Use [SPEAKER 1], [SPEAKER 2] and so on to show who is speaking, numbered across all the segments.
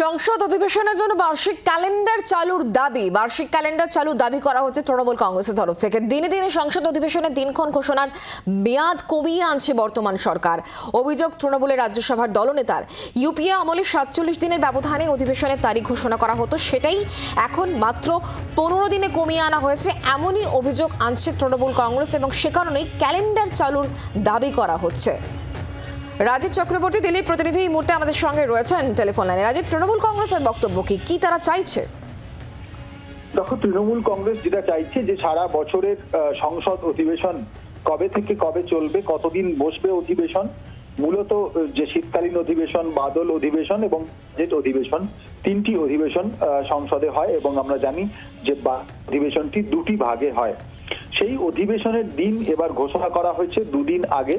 [SPEAKER 1] সংসদ অধিবেশনের জন্য বার্ষিক ক্যালেন্ডার চালুর দাবি। বার্ষিক ক্যালেন্ডার চালুর দাবি করা হচ্ছে তৃণমূল কংগ্রেসের তরফ থেকে। দিনে দিনে সংসদ অধিবেশনের দিনক্ষণ ঘোষণার মেয়াদ কমিয়ে আনছে বর্তমান সরকার। অভিযোগ তৃণমূলের রাজ্যসভার দলনেতার। ইউপিএ আমলে সাতচল্লিশ দিনের ব্যবধানে অধিবেশনের তারিখ ঘোষণা করা হতো। সেটাই এখন মাত্র পনেরো দিনে কমিয়ে আনা হয়েছে। এমনই অভিযোগ আনছে তৃণমূল কংগ্রেস এবং সে কারণেই ক্যালেন্ডার চালুর দাবি করা হচ্ছে। রাজীব চক্রবর্তী দিল্লির প্রতিনিধি এই মুহূর্তে আমাদের সঙ্গে রয়েছেন টেলিফোন লাইনে। রাজীব, তৃণমূল কংগ্রেসের বক্তব্য কি? কি তারা চাইছে?
[SPEAKER 2] দেখো, তৃণমূল কংগ্রেস যেটা চাইছে যে সারা বছরের সংসদ অধিবেশন কবে থেকে কবে চলবে, কতদিন বসবে অধিবেশন, মূলত যে শীতকালীন অধিবেশন, বাদল অধিবেশন এবং জেট অধিবেশন, তিনটি অধিবেশন সংসদে হয় এবং আমরা জানি যে অধিবেশনটি দুটি ভাগে হয়। সেই অধিবেশনের দিন এবার ঘোষণা করা হয়েছে দুদিন আগে।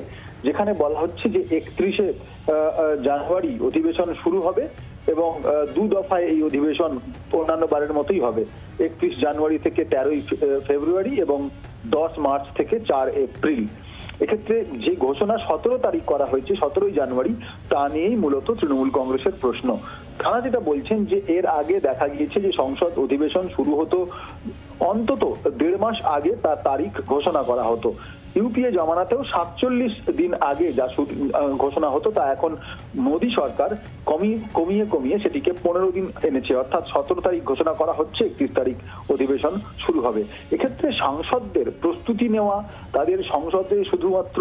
[SPEAKER 2] যেখানে বলা হচ্ছে যে একত্রিশে জানুয়ারি অধিবেশন শুরু হবে এবং দু দফায় এই অধিবেশন অন্যান্য বারের মতোই হবে। একত্রিশ জানুয়ারি থেকে তেরোই ফেব্রুয়ারি এবং দশ মার্চ থেকে চার এপ্রিল। এক্ষেত্রে যে ঘোষণা সতেরো তারিখ করা হয়েছে, সতেরোই জানুয়ারি, তা নিয়েই মূলত তৃণমূল কংগ্রেসের প্রশ্ন। তারা যেটা বলছেন যে এর আগে দেখা গিয়েছে যে সংসদ অধিবেশন শুরু হতো অন্তত দেড় মাস আগে তার তারিখ ঘোষণা করা হতো। ইউপিএ জমানাতেও সাতচল্লিশ দিন আগে যা ঘোষণা হতো, তা এখন মোদী সরকার কমিয়ে কমিয়ে কমিয়ে সেটিকে পনেরো দিন এনেছে। অর্থাৎ সতেরো তারিখ ঘোষণা করা হচ্ছে, একত্রিশ তারিখ অধিবেশন শুরু হবে। এক্ষেত্রে সাংসদদের প্রস্তুতি নেওয়া, তাদের সংসদে শুধুমাত্র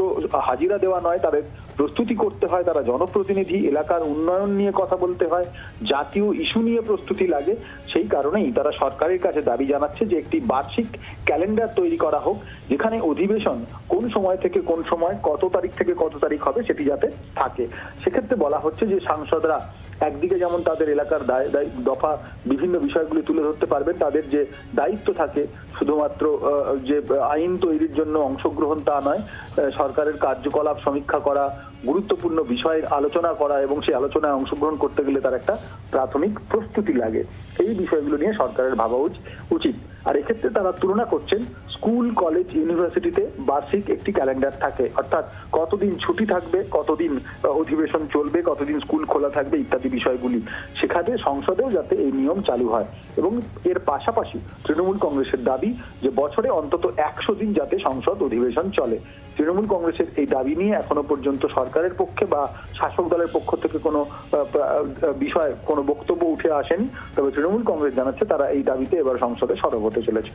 [SPEAKER 2] হাজিরা দেওয়া নয়, তাদের প্রস্তুতি করতে হয়, তারা জনপ্রতিনিধি, এলাকার উন্নয়ন নিয়ে কথা বলতে হয়, জাতীয় ইস্যু নিয়ে প্রস্তুতি লাগে। সেই কারণেই তারা সরকারের কাছে দাবি জানাচ্ছে যে একটি বার্ষিক ক্যালেন্ডার তৈরি করা হোক, যেখানে অধিবেশন কোন সময় থেকে কোন সময়, কত তারিখ থেকে কত তারিখ হবে সেটি যাতে থাকে। সেক্ষেত্রে বলা হচ্ছে যে সাংসদরা একদিকে যেমন তাদের এলাকার দফা বিভিন্ন বিষয়গুলি তুলে ধরতে পারবেন, তাদের যে দায়িত্ব থাকে, শুধুমাত্র যে আইন তৈরির জন্য অংশগ্রহণ তা নয় সরকারের কার্যকলাপ সমীক্ষা করা, গুরুত্বপূর্ণ বিষয়ের আলোচনা করা এবং সেই আলোচনায় অংশগ্রহণ করতে গেলে তার একটা প্রাথমিক প্রস্তুতি লাগে। এই বিষয়গুলো নিয়ে সরকারের ভাবা উচ- উচিত। আর এক্ষেত্রে তারা তুলনা করছেন স্কুল, কলেজ, ইউনিভার্সিটিতে বার্ষিক একটি ক্যালেন্ডার থাকে। অর্থাৎ কতদিন ছুটি থাকবে, কতদিন অধিবেশন চলবে, কতদিন স্কুল খোলা থাকবে ইত্যাদি বিষয়গুলি সেখানে সংসদেও যাতে এই নিয়ম চালু হয়। এবং এর পাশাপাশি তৃণমূল কংগ্রেসের দাবি যে বছরে অন্তত একশো দিন যাতে সংসদ অধিবেশন চলে। তৃণমূল কংগ্রেসের এই দাবি নিয়ে এখনও পর্যন্ত সরকারের পক্ষে বা শাসক দলের পক্ষ থেকে কোনো বিষয়ে কোনো বক্তব্য উঠে আসেনি। তবে তৃণমূল কংগ্রেস জানাচ্ছে তারা এই দাবিতে এবার সংসদে সরব হতে চলেছে।